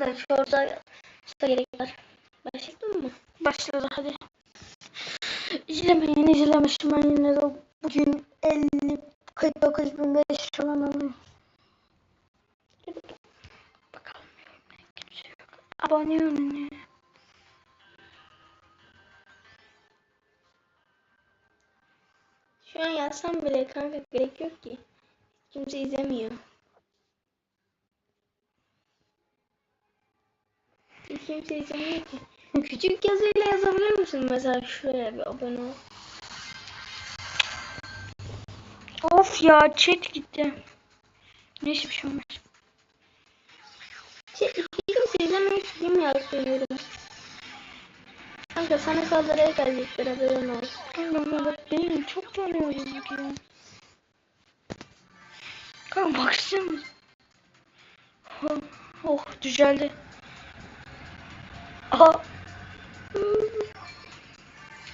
da şorta gerek var. Başladın mı? Başladı hadi. İzlemeyin izlemişim ben yine de bugün 50 49.500 falan alıyorum. Bakalım kimse yok. Abone olun. Şu an yazsam bile kanka gerek yok ki. Kimse izlemiyor. Kimse izlemiyor ki. Küçük yazıyla yazabilir misin mesela şuraya bir abone ol. Of ya chat gitti. Neyse bir şey olmaz. Hiç kimse izlemiyor ki kim yazdı. Kanka sana saldırıya gelecekler haberin olsun. Kanka bak benim çok tanıyorum ya. Kanka baksana. Oh, oh düzeldi. Aha.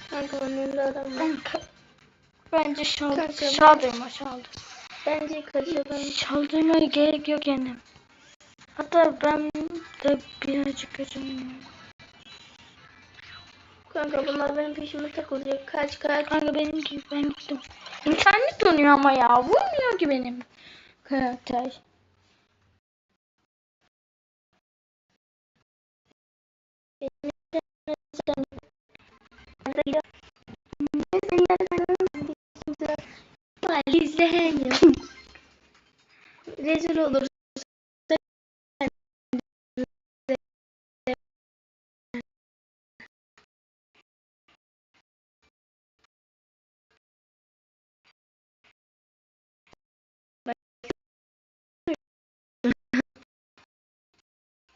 Kanka önünde adam var. Bence şal Kanka. şaldırma şaldır. Bence kaçırdım. Şaldırmaya gerek yok yani. Hatta ben de birazcık kaçırmıyorum. Kanka bunlar benim peşime takılacak. Kaç kaç. Kanka benimki ben gittim. İnternet donuyor ama ya. Vurmuyor ki benim karakter. İzleyin. Rezil olur.